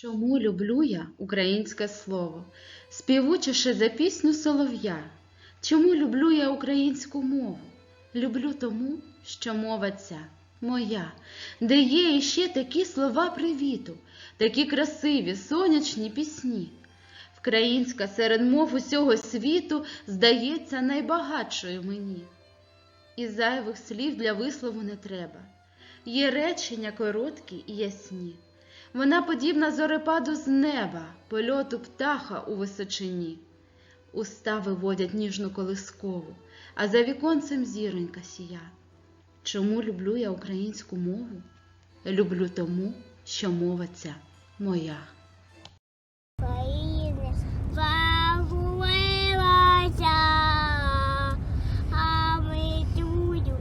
Чому люблю я українське слово, співучіше за пісню солов'я? Чому люблю я українську мову? Люблю тому, що мова ця моя, де є іще такі слова привіту, такі красиві, сонячні пісні. Вкраїнська серед мов усього світу здається найбагатшою мені. І зайвих слів для вислову не треба. Є речення короткі і ясні. Вона подібна зорепаду з неба, польоту птаха у височині. Уста виводять ніжну колискову, а за віконцем зіронька сія. Чому люблю я українську мову? Люблю тому, що мова ця моя. А ми чую,